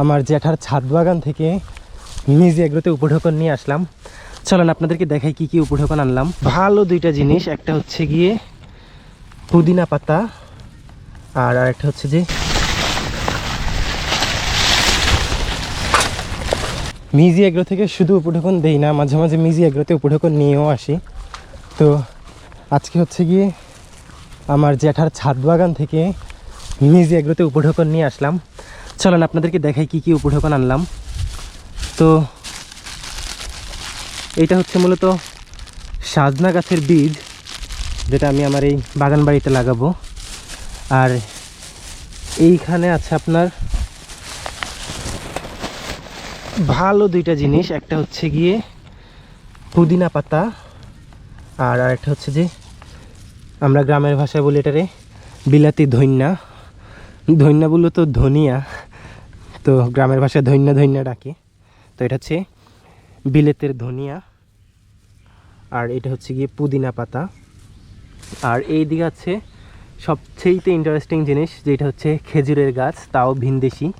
আমার জ্যাঠার ছাদ বাগান থেকে নিজে এগুলোতে উপঢৌকন নিয়ে আসলাম। চলেন আপনাদেরকে দেখাই কি কি উপঢৌকন আনলাম। ভালো দুইটা জিনিস, একটা হচ্ছে গিয়ে পুদিনা পাতা আর আরেকটা হচ্ছে যে মিজি এগ্রো থেকে শুধু উপঢৌকন দেই না, মাঝে মাঝে মিজি এগ্রোতে উপঢৌকন নিয়েও আসি। তো আজকে হচ্ছে গিয়ে আমার জ্যাঠার ছাদ বাগান থেকে মিজি এগ্রোতে উপঢৌকন নিয়ে আসলাম। চলেন, আপনাদেরকে দেখাই কি কি উপঢৌকন আনলাম। তো এইটা হচ্ছে মূলত সাজনা গাছের বীজ, যেটা আমি আমার এই বাগান বাড়িতে লাগাবো। আর এইখানে আছে আপনার ভালো দুইটা জিনিস, একটা হচ্ছে গিয়ে পুদিনা পাতা, আর আরেকটা হচ্ছে যে আমরা গ্রামের ভাষায় বলি এটারে বিলাতি ধন্যা ধন্যা বলল তো ধনিয়া। তো গ্রামের ভাষায় ধন্য ধন্য ডাকে। তো এটা হচ্ছে বিলেতের ধনিয়া। আর এটা হচ্ছে গিয়ে পুদিনা পাতা। আর এই দিকে আছে সবচেয়েতে ইন্টারেস্টিং জিনিস, যেটা হচ্ছে খেজুরের গাছ, তাও ভিনদেশি।